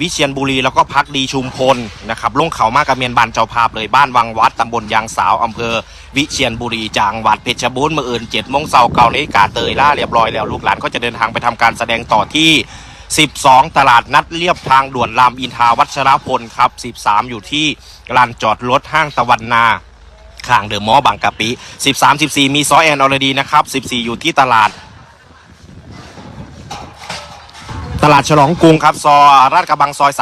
วิเชียนบุรีแล้วก็พักดีชุมพลนะครับลงเขามากกับเมียนบานเจ้าภาพเลยบ้านวังวัดตำบลยางสาวอำเภอ วิเชียนบุรีจังหวัดเพชรบูรณ์เมื่ออื่นเจ็ดโมงเช้าเก้านกาเตยล่าเรียบร้อยแล้วลูกหลานก็จะเดินทางไปทำการแสดงต่อที่ 12 ตลาดนัดเรียบทางด่วนรามอินทาวัชรพลครับ 13 อยู่ที่ลานจอดรถห้างตะวันนาข้างเดอะมอลล์บางกะปิ 13 14 มีซอยแอนออลดีนะครับ 14 อยู่ที่ตลาด ตลาดฉลองกรุงครับซอยราชกระบังซอย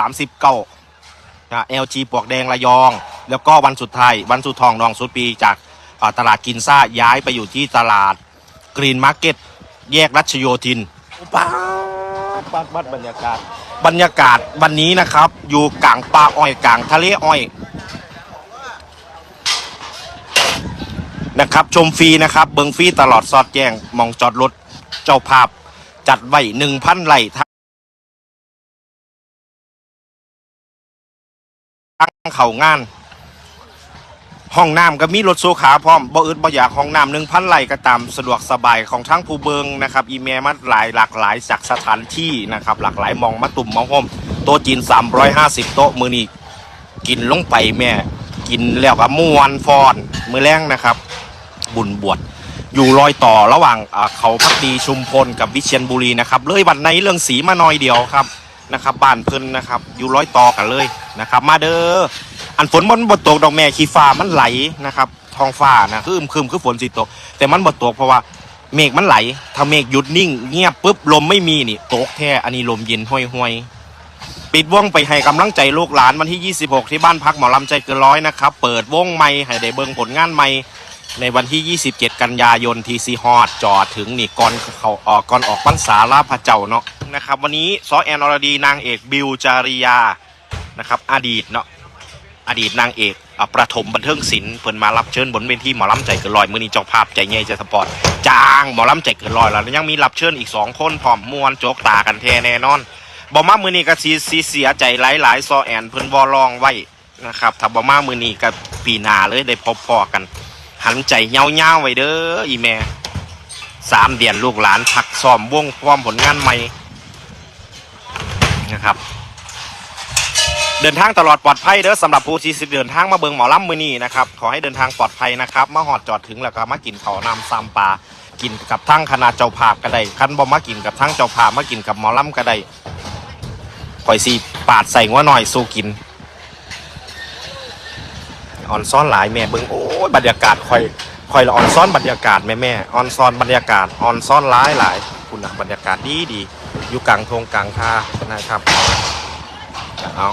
39นะ LG ปลวกแดงระยอง แล้วก็วันสุดท้ายวันสุดทองนองสุดปีจากอ่าตลาดกินซ่าย้ายไปอยู่ที่ตลาดกรีนมาร์เก็ตแยกรัชโยธินป้าดป้าดป้าดบรรยากาศ บรรยากาศวันนี้นะครับ อยู่กลางป่าอ้อยกลางทะเลอ้อยนะครับชมฟรีนะครับ เบิงฟรีตลอดสอดแจ้งมองจอดรถเจ้าภาพจัดไว้หนึ่งพันไร่ ทั้งเข่างาน ห้องน้ำก็มีรถโซขาพร้อมบ่อึดบ่อยากห้องน้ำหนึ่งพันไร่ก็ตามสะดวกสบายของทั้งผู้เบิงนะครับอีเมลมาหลายหลากหลายจากสถานที่นะครับ หลากหลายมองมาตุ่มมองโฮมโต๊ะจีน 350 โต๊ะมือนี้กินลงไปแม่ กินแล้วก็ม่วนฟอน มือแรงนะครับ บุญบวชอยู่รอยต่อระหว่างเขาพักดีชุมพลกับวิเชียนบุรีนะครับ เลยวันในเรื่องสีมาหน่อยเดียวครับนะครับบ้านเพิ่นนะครับ อยู่ร้อยต่อกันเลย นะครับ มาเด้ออันฝนมันบดตกดอกแม่ขี้ฟ้ามันไหลนะครับท้องฟ้านะคือมครึมคือฝนสิตก แต่มันบดตกเพราะว่าเมฆมันไหล ถ้าเมฆหยุดนิ่ง เงียบปุ๊บลมไม่มีนี่ตกแท้อันนี้ลมเย็นห้อยห้อยปิดวงไปให้กำลังใจลูกหลานวันที่ 26 ที่บ้านพักหมอลำใจเกินร้อยนะครับ เปิดวงใหม่ให้ได้เบิงผลงานใหม่ในวันที่ 27 กันยายนทีซีฮอดจอดถึงนี่ก่อนเขาออกก่อนออกพรรษาลาพระเจ้าเนาะนะครับ วันนี้ซอแอนอรดีนางเอกบิวจาริยา นะครับอดีตเนาะอดีตนางเอกอประถมบันเทิงศิลป์เพิ่นมารับเชิญบนเวทีหมอลำใจเกินลอยมือนี้เจ้าภาพใจใหญ่ใจสปอร์ตจางหมอลำใจเกินลอยแล้วยังมีรับเชิญอีกสองคนพร้อมมวนโจกตากันแท้แน่นอนบอมามือนี้ก็สีสีเสียใจหลายๆซอแอนเพิ่นวอลองไว้นะครับถ้าบอมามือนี้ก็ปีหน้าเลยได้พบพอกัน หันใจเงาเงาๆไว้เด้ออีแม่สามเดือนลูกหลานพักซ้อมวงความผลงานใหม่นะครับ เดินทางตลอดปลอดภัยเด้อสำหรับผู้ที่สิเดินทางมาเบิงหมอลำมือนี้นะครับขอให้เดินทางปลอดภัยนะครับมาหอดจอดถึงแล้วก็มากินเขาวนำซ้ำปลากินกับทั้งคณะเจ้าภาพก็ได้คันบ่มากินกับทั้งเจ้าภาพมากินกับหมอลำก็ได้ข่อยสีปาดใส่งัวหน่อยสู้กินออนซ้อนหลายแม่เบิงโอ้ยบรรยากาศคอยคอยละออนซ้อนบรรยากาศแม่แม่ออนซ้อนบรรยากาศออนซ้อนหลายหลายคุณนะบรรยากาศดีดีอยู่กลางทงกลางท่านะครับเอา